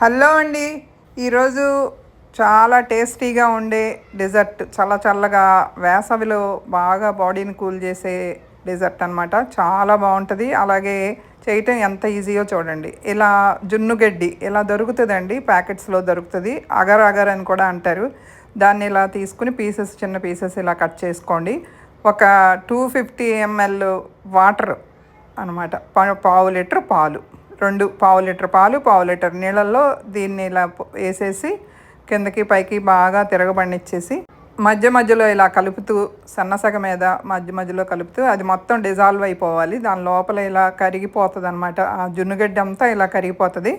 Hello అండి. ఈరోజు చాలా టేస్టీగా ఉండే డెజర్ట్. చాలా చల్లగా వేసవిలో బాగా బాడీని కూల్ చేసే డెజర్ట్ అనమాట చాలా బాగుంటుంది. అలాగే చేయటం ఎంత ఈజీయో చూడండి. ఇలా జున్నుగడ్డి ఇలా దొరుకుతుందండి. ప్యాకెట్స్లో దొరుకుతుంది. అగర్ అగర్ అని కూడా అంటారు. దాన్ని ఇలా తీసుకుని పీసెస్ చిన్న పీసెస్ ఇలా కట్ చేసుకోండి. ఒక టూ ఫిఫ్టీ ఎంఎల్ వాటర్ అనమాట పావు లీటర్ పాలు. రెండు పావు లీటర్ పాలు పావు లీటర్ నీళ్ళల్లో దీన్ని ఇలా వేసేసి కిందకి పైకి బాగా తిరగబడినిచ్చేసి మధ్య మధ్యలో ఇలా కలుపుతూ సన్నసగ మీద మధ్య మధ్యలో కలుపుతూ అది మొత్తం డిజాల్వ్ అయిపోవాలి. దాని లోపల ఇలా కరిగిపోతుంది అనమాట ఆ జున్నుగడ్డి అంతా ఇలా కరిగిపోతుంది.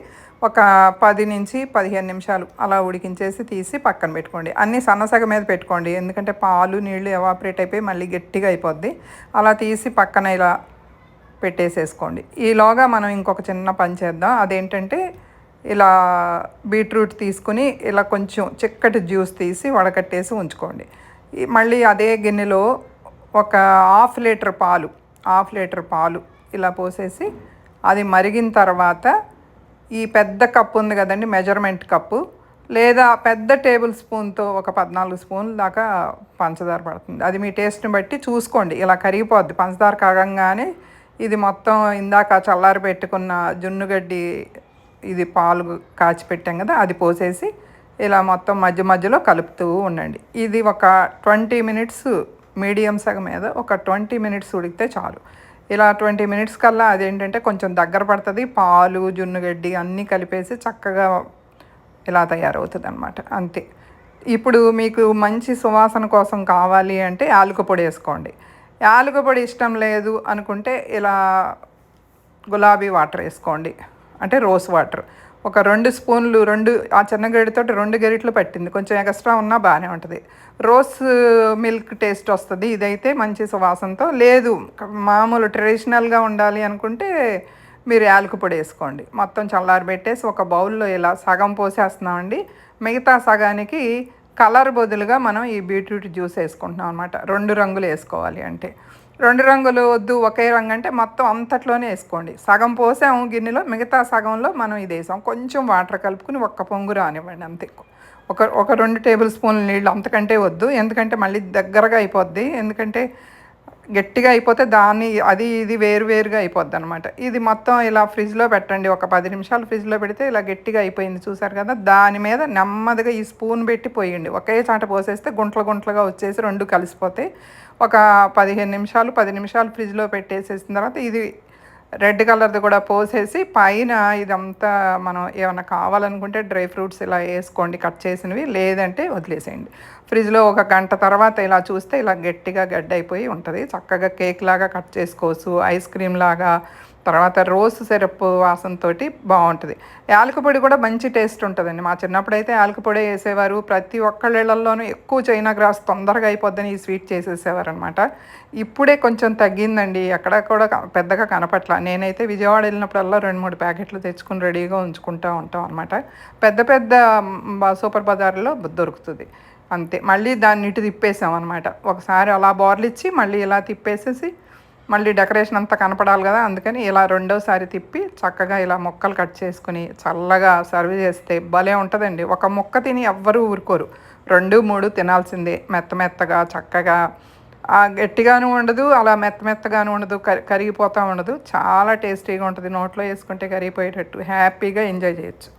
ఒక పది నుంచి పదిహేను నిమిషాలు అలా ఉడికించేసి తీసి పక్కన పెట్టుకోండి. అన్నీ సన్నసగ మీద పెట్టుకోండి. ఎందుకంటే పాలు నీళ్ళు ఎవాపరేట్ అయిపోయి మళ్ళీ గట్టిగా అయిపోద్ది. అలా తీసి పక్కన ఇలా పెట్టేసేసుకోండి. ఈలోగా మనం ఇంకొక చిన్న పని చేద్దాం. అదేంటంటే ఇలా బీట్రూట్ తీసుకుని ఇలా కొంచెం చిక్కటి జ్యూస్ తీసి వడకట్టేసి ఉంచుకోండి. మళ్ళీ అదే గిన్నెలో ఒక హాఫ్ లీటర్ పాలు హాఫ్ లీటర్ పాలు ఇలా పోసేసి అది మరిగిన తర్వాత ఈ పెద్ద కప్పు ఉంది కదండి మెజర్మెంట్ కప్పు. లేదా పెద్ద టేబుల్ స్పూన్తో ఒక పద్నాలుగు స్పూన్ల దాకా పంచదార పడుతుంది. అది మీ టేస్ట్ని బట్టి చూసుకోండి. ఇలా కరిగిపోద్ది. పంచదార కాగంగానే ఇది మొత్తం ఇందాక చల్లారి పెట్టుకున్న జున్నుగడ్డి ఇది పాలు కాచి పెట్టాం కదా అది పోసేసి ఇలా మొత్తం మధ్య మధ్యలో కలుపుతూ ఉండండి. ఇది ఒక ట్వంటీ మినిట్స్ మీడియం సగం మీద ఒక ట్వంటీ మినిట్స్ ఉడికితే చాలు. ఇలా ట్వంటీ మినిట్స్ కల్లా అదేంటంటే కొంచెం దగ్గర పడుతుంది పాలు జున్నుగడ్డి అన్నీ కలిపేసి చక్కగా ఇలా తయారవుతుంది అనమాట అంతే. ఇప్పుడు మీకు మంచి సువాసన కోసం కావాలి అంటే ఆలుక పొడి వేసుకోండి. యాలక పొడి ఇష్టం లేదు అనుకుంటే ఇలా గులాబీ వాటర్ వేసుకోండి. అంటే రోస్ వాటర్. ఒక రెండు స్పూన్లు రెండు ఆ చిన్న గరిటతో రెండు గరిటలు పట్టింది. కొంచెం ఎక్స్ట్రా ఉన్నా బాగానే ఉంటుంది. రోస్ మిల్క్ టేస్ట్ వస్తుంది. ఇదైతే మంచి సువాసనతో లేదు. మామూలు ట్రెడిషనల్గా ఉండాలి అనుకుంటే మీరు యాలక పొడి వేసుకోండి. మొత్తం చల్లారి పెట్టేసి ఒక బౌల్లో ఇలా సగం పోసేస్తున్నామండి. మిగతా సగానికి కలర్ బదులుగా మనం ఈ బీట్రూట్ జ్యూస్ వేసుకుంటున్నాం అనమాట రెండు రంగులు వేసుకోవాలి అంటే. రెండు రంగులు వద్దు ఒకే రంగు అంటే మొత్తం అంతట్లోనే వేసుకోండి. సగం పోసాము గిన్నెలో మిగతా సగంలో మనం ఇది వేసాం కొంచెం వాటర్ కలుపుకుని ఒక్క పొంగు రానివ్వండి అంతే. ఒక ఒక రెండు టేబుల్ స్పూన్ల నీళ్ళు అంతకంటే వద్దు. ఎందుకంటే మళ్ళీ దగ్గరగా అయిపోద్ది. ఎందుకంటే గట్టిగా అయిపోతే దాన్ని అది ఇది వేరు వేరుగా అయిపోద్ది అనమాట ఇది మొత్తం ఇలా ఫ్రిడ్జ్లో పెట్టండి ఒక పది నిమిషాలు ఫ్రిడ్జ్లో పెడితే ఇలా గట్టిగా అయిపోయింది. చూసారు కదా దాని మీద నెమ్మదిగా ఈ స్పూన్ పెట్టి పోయండి. ఒకే చాట పోసేస్తే గుంటలు గుంటలుగా వచ్చేసి రెండు కలిసిపోతాయి. ఒక పదిహేను నిమిషాలు పది నిమిషాలు ఫ్రిడ్జ్లో పెట్టేసేసిన తర్వాత ఇది రెడ్ కలర్ది కూడా పోసేసి పైన ఇదంతా మనం ఏమైనా కావాలనుకుంటే డ్రై ఫ్రూట్స్ ఇలా వేసుకోండి కట్ చేసినవి. లేదంటే వదిలేసేయండి. ఫ్రిడ్జ్లో ఒక గంట తర్వాత ఇలా చూస్తే ఇలా గట్టిగా గడ్డ అయిపోయి ఉంటుంది. చక్కగా కేక్ లాగా కట్ చేసుకోవచ్చు ఐస్ క్రీమ్ లాగా తర్వాత రోజ్ సిరప్ వాసనతోటి బాగుంటుంది. యాలకపొడి కూడా మంచి టేస్ట్ ఉంటుందండి. మా చిన్నప్పుడు అయితే యాలకపొడి వేసేవారు. ప్రతి ఒక్కళ్ళలోనూ ఎక్కువ చైనా గ్రాస్ తొందరగా అయిపోద్దని ఈ స్వీట్ చేసేసేవారు అనమాట ఇప్పుడే కొంచెం తగ్గిందండి. ఎక్కడ కూడా పెద్దగా కనపట్ల. నేనైతే విజయవాడ వెళ్ళినప్పుడల్లా రెండు మూడు ప్యాకెట్లు తెచ్చుకుని రెడీగా ఉంచుకుంటూ ఉంటాం అనమాట పెద్ద పెద్ద సూపర్ బజార్లో దొరుకుతుంది. అంతే. మళ్ళీ దాన్ని ఇటు తిప్పేసాం అనమాట ఒకసారి అలా బోర్లిచ్చి మళ్ళీ ఇలా తిప్పేసేసి మళ్ళీ డెకరేషన్ అంతా కనపడాలి కదా అందుకని ఇలా రెండోసారి తిప్పి చక్కగా ఇలా ముక్కలు కట్ చేసుకుని చల్లగా సర్వ్ చేస్తే భలే ఉంటుందండి. ఒక ముక్క తిని ఎవ్వరూ ఊరుకోరు. రెండు మూడు తినాల్సిందే. మెత్త మెత్తగా చక్కగా గట్టిగాను ఉండదు అలా మెత్త మెత్తగాను ఉండదు కరిగిపోతూ ఉండదు. చాలా టేస్టీగా ఉంటుంది. నోట్లో వేసుకుంటే కరిగిపోయేటట్టు. హ్యాపీగా ఎంజాయ్ చేయొచ్చు.